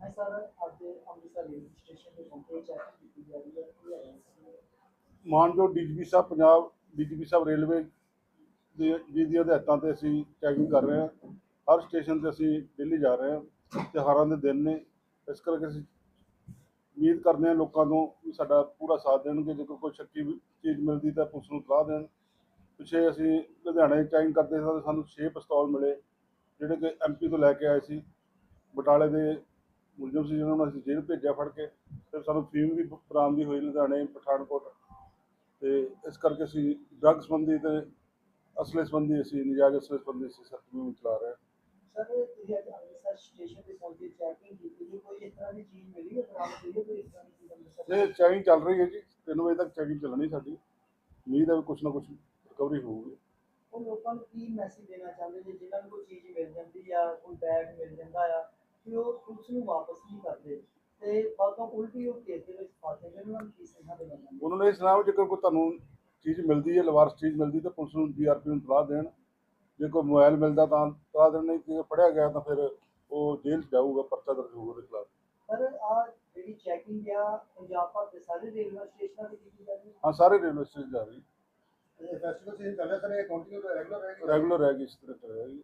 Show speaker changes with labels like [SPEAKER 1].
[SPEAKER 1] ਹਾਂ ਸਰ ਅੱਜ Amritsar railway station ਤੇ ਪਹੁੰਚੇ ਚੈਕਿੰਗ ਕੀਤੀ ਜਾ ਰਹੀ ਹੈ, ਕੀ ਹੈ ਸਰ
[SPEAKER 2] ਡੀਜੀਪੀ ਸਾਹਿਬ, ਪੰਜਾਬ ਡੀਜੀਪੀ ਸਾਹਿਬ ਰੇਲਵੇ ਦੇ, ਜੀ ਦੀਆਂ ਹਦਾਇਤਾਂ ਤੇ ਅਸੀਂ ਚੈਕਿੰਗ ਕਰ ਰਹੇ ਹਾਂ। ਹਰ ਸਟੇਸ਼ਨ ਤੇ ਅਸੀਂ ਦਿੱਲੀ ਜਾ ਰਹੇ ਹਾਂ, ਤਿਉਹਾਰਾਂ ਦੇ ਦਿਨ ਨੇ। ਇਸ ਕਰਕੇ ਅਸੀਂ ਉਮੀਦ ਕਰਦੇ ਹਾਂ ਲੋਕਾਂ ਤੋਂ ਵੀ ਸਾਡਾ ਪੂਰਾ ਸਾਥ ਦੇਣਗੇ। ਜੇਕਰ ਕੋਈ ਸ਼ੱਕੀ ਚੀਜ਼ ਮਿਲਦੀ ਤਾਂ ਪੁਲਿਸ ਨੂੰ ਸਲਾਹ ਦੇਣ। ਪਿੱਛੇ ਅਸੀਂ ਲੁਧਿਆਣੇ ਚੈਕਿੰਗ ਕਰਦੇ ਸਾਂ ਸਾਨੂੰ 6 ਪਿਸਤੌਲ ਮਿਲੇ, ਜਿਹੜੇ ਕਿ ਐਮਪੀ ਤੋਂ ਲੈ ਕੇ ਆਏ ਸੀ। ਬਟਾਲੇ ਦੇ ਮੁਲਜ਼ਮ ਸੀ ਜਿਹਨਾਂ ਨੂੰ ਅਸੀਂ ਜੇਲ੍ਹ ਭੇਜਿਆ ਫੜ ਕੇ ਫਿਰ ਸਾਨੂੰ ਫੀਮ ਵੀ ਬਰਾਮਦੀ ਹੋਈ ਲੁਧਿਆਣੇ ਪਠਾਨਕੋਟ ਤੇ ਇਸ ਕਰਕੇ ਅਸੀਂ ਡਰੱਗ ਸੰਬੰਧੀ ਤੇ ਅਸਲੇ ਸੰਬੰਧੀ ਅਸੀਂ ਨਜਾਇਜ਼ ਅਸਲੇ ਸੰਬੰਧੀ ਅਸੀਂ ਸਖਤ ਮੁਹਿੰਮ ਚਲਾ ਰਹੇ ਹਾਂ।
[SPEAKER 1] ਸਰ ਤੁਸੀਂ ਅੱਜ ਅੰਮ੍ਰਿਤਸਰ ਸਟੇਸ਼ਨ ਤੇ ਪਹੁੰਚੇ ਚੈਕਿੰਗ ਕੀਤੀ ਜੀ ਕੋਈ ਇਸ ਤਰ੍ਹਾਂ ਦੀ ਚੀਜ਼ ਮਿਲੀ ਹੈ ਬਰਾਮਦ ਹੋਈ ਹੈ ਕੋਈ ਇਸ ਤਰ੍ਹਾਂ ਦੀ ਚੀਜ਼ ਅੰਮ੍ਰਿਤਸਰ
[SPEAKER 2] ਇਹ ਚੈਕਿੰਗ ਚੱਲ ਰਹੀ ਹੈ ਜੀ 3 ਵਜੇ ਤੱਕ ਚੈਕਿੰਗ ਚੱਲਣੀ ਸਾਡੀ। ਉਮੀਦ ਹੈ ਕੁਛ ਨਾ ਕੁਛ ਰਿਕਵਰੀ ਹੋਊਗੀ।
[SPEAKER 1] ਉਹ ਲੋਕਾਂ ਨੂੰ ਕੀ ਮੈਸੇਜ ਦੇਣਾ ਚਾਹੁੰਦੇ ਜੇ ਜਿਨ੍ਹਾਂ ਨੂੰ ਕੋਈ ਚੀਜ਼ ਮਿਲ ਜਾਂਦੀ ਆ ਕੋਈ ਬੈਗ ਮਿਲ ਕਿ ਪੁਲਿਸ ਨੂੰ ਵਾਪਸ ਨਹੀਂ ਕਰਦੇ। ਤੇ ਬਾਅਦੋਂ ਉਲਟੀ ਉਹ ਕੇਸ ਦੇ ਵਿੱਚ ਫਸਦੇ ਨੇ ਉਹਨਾਂ ਨੂੰ ਕੀ ਸੁਝਾਅ ਦੇਣਾ
[SPEAKER 2] ਉਹਨਾਂ ਨੇ ਵੀ ਜੇਕਰ ਕੋਈ ਤੁਹਾਨੂੰ ਚੀਜ਼ ਮਿਲਦੀ ਹੈ ਲਵਾਰਸ ਚੀਜ਼ ਮਿਲਦੀ ਤਾਂ ਪੁਲਿਸ ਨੂੰ ਡੀਆਰਪੀ ਨੂੰ ਤਲਾਹ ਦੇਣ। ਜੇ ਕੋਈ ਮੋਬਾਈਲ ਮਿਲਦਾ ਤਾਂ ਤਲਾਹ ਦੇਣ ਨਹੀਂ ਜੇ ਫੜਿਆ ਗਿਆ ਤਾਂ ਫਿਰ ਉਹ ਜੇਲ੍ਹ ਜਾਊਗਾ ਪਰਚਾ ਦਰਜ ਹੋਊਗਾ ਉਹਦੇ ਖਿਲਾਫ।
[SPEAKER 1] ਸਰ ਆ ਜਿਹੜੀ ਚੈਕਿੰਗ ਆ ਪੰਜਾਬ ਭਰ ਦੇ ਸਾਰੇ ਰੇਲਵੇ ਸਟੇਸ਼ਨਾਂ ਤੇ ਕੀਤੀ ਜਾਂਦੀ ਹੈ?
[SPEAKER 2] ਹਾਂ ਸਾਰੇ ਰੇਲਵੇ ਸਟੇਸ਼ਨ ਜਾ ਰਹੀ
[SPEAKER 3] ਇਹ ਫੈਸਟੀਵਲ ਸੀਜ਼ਨ ਚੱਲ ਰਿਹਾ ਸਰ ਇਹ ਕੰਟੀਨਿਊ ਰੈਗੂਲਰ ਰਹੇਗਾ
[SPEAKER 2] ਰੈਗੂਲਰ ਹੈਗੀ ਇਸ ਤਰ੍ਹਾਂ ਰਹੀ ਹੈ